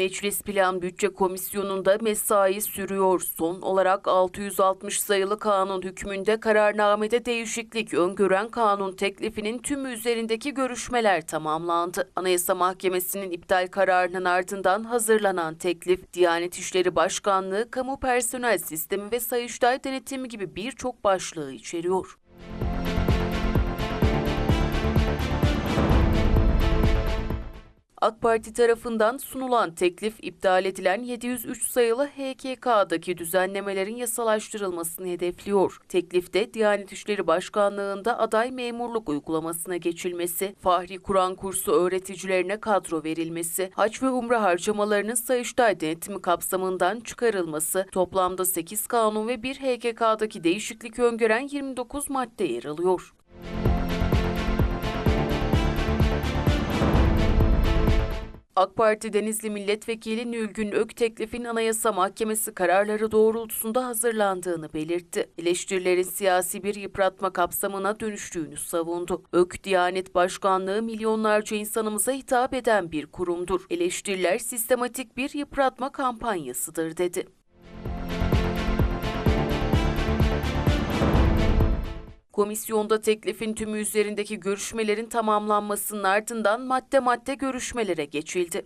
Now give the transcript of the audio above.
Meclis Plan Bütçe Komisyonu'nda mesai sürüyor. Son olarak 660 sayılı kanun hükmünde kararnamede değişiklik öngören kanun teklifinin tümü üzerindeki görüşmeler tamamlandı. Anayasa Mahkemesi'nin iptal kararının ardından hazırlanan teklif, Diyanet İşleri Başkanlığı, kamu personel sistemi ve Sayıştay denetimi gibi birçok başlığı içeriyor. AK Parti tarafından sunulan teklif iptal edilen 703 sayılı HKK'daki düzenlemelerin yasalaştırılmasını hedefliyor. Teklifte Diyanet İşleri Başkanlığı'nda aday memurluk uygulamasına geçilmesi, Fahri Kur'an kursu öğreticilerine kadro verilmesi, haç ve umre harcamalarının Sayıştay denetimi kapsamından çıkarılması, toplamda 8 kanun ve 1 HKK'daki değişiklik öngören 29 madde yer alıyor. AK Parti Denizli Milletvekili Nülgün Ök teklifin Anayasa Mahkemesi kararları doğrultusunda hazırlandığını belirtti. Eleştirilerin siyasi bir yıpratma kapsamına dönüştüğünü savundu. Ök, Diyanet Başkanlığı milyonlarca insanımıza hitap eden bir kurumdur. Eleştiriler sistematik bir yıpratma kampanyasıdır dedi. Komisyonda teklifin tümü üzerindeki görüşmelerin tamamlanmasının ardından madde madde görüşmelere geçildi.